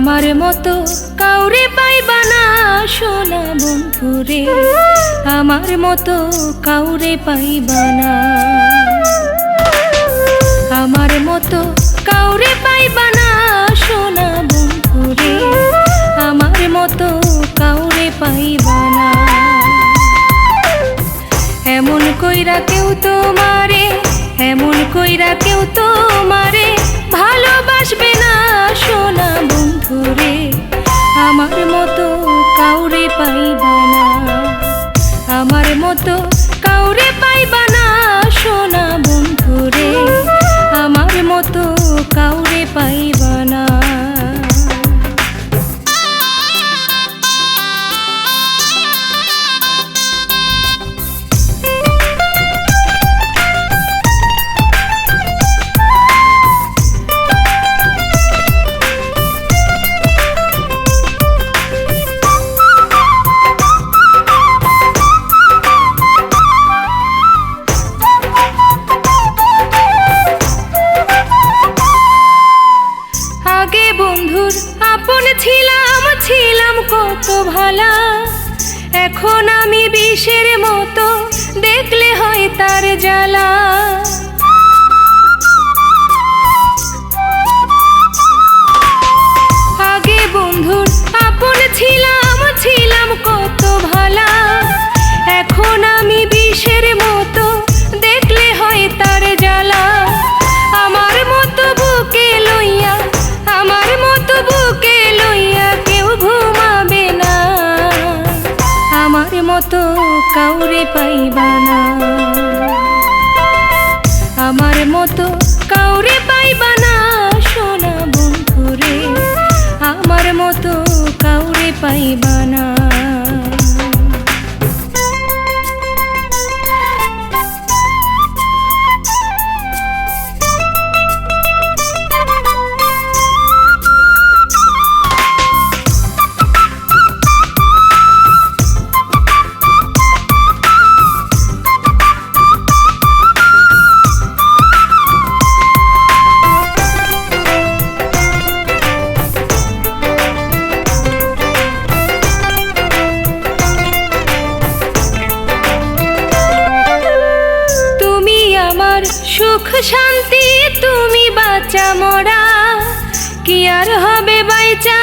মতো কাউরে পাইবা না সোনা বন্ধুরে আমার মতো কাউরে পাইবা না। আমার মতো কাউরে পাইবা না সোনা বন্ধুরে আমার মতো কাউরে পাইবা না। এমন কইরা কেউ তো মারে, এমন কইরা কেউ তো মারে। ভালোবাসবে না বন্ধুরে আমার মতো কাউরে পাইবা না। আমার মতো কাউরে পাইবা না, সোনা বন্ধুরে আমার মতো কাউরে ছিলাম কত ভালা। এখন আমি বিষের মতো দেখলে হয় তার জ্বালা। মতো কাউরে পাইবা না। আমার মতো কাউরে পাইবা না, সোনা বন্ধুরে। আমার মতো কাউরে পাইবা না। শান্তি তুমি বাঁচা মরা। কি আর হবে বাইচা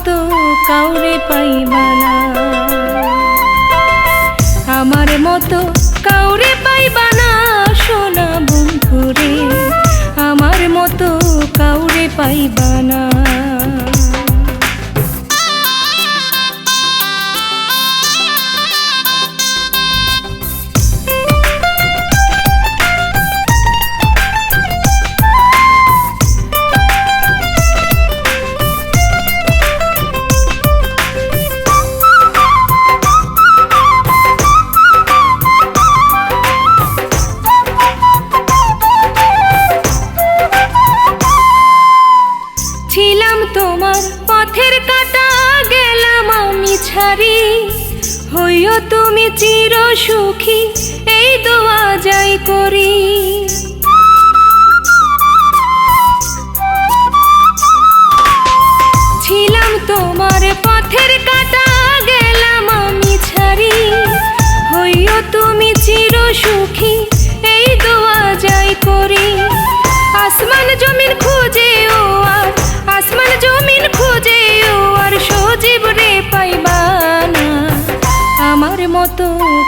মতো কাউরে পাইবা না। আমার মতো কাউরে পাইবা না, সোনা বন্ধুরে। আমার মতো কাউরে পাইবা না। ছাড়ি হইও তুমি চির সুখী এই দোয়া যাই করি। আমার মতো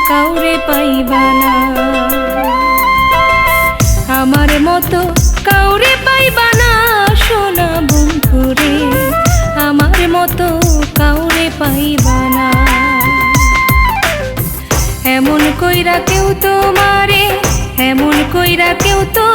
কাউরে পাইবা না। আমার মতো কাউরে পাইবা না, সোনা বন্ধুরে। আমার মতো কাউরে পাইবা না। এমন কইরা কেউ তোমারে, এমন কইরা কেউ তো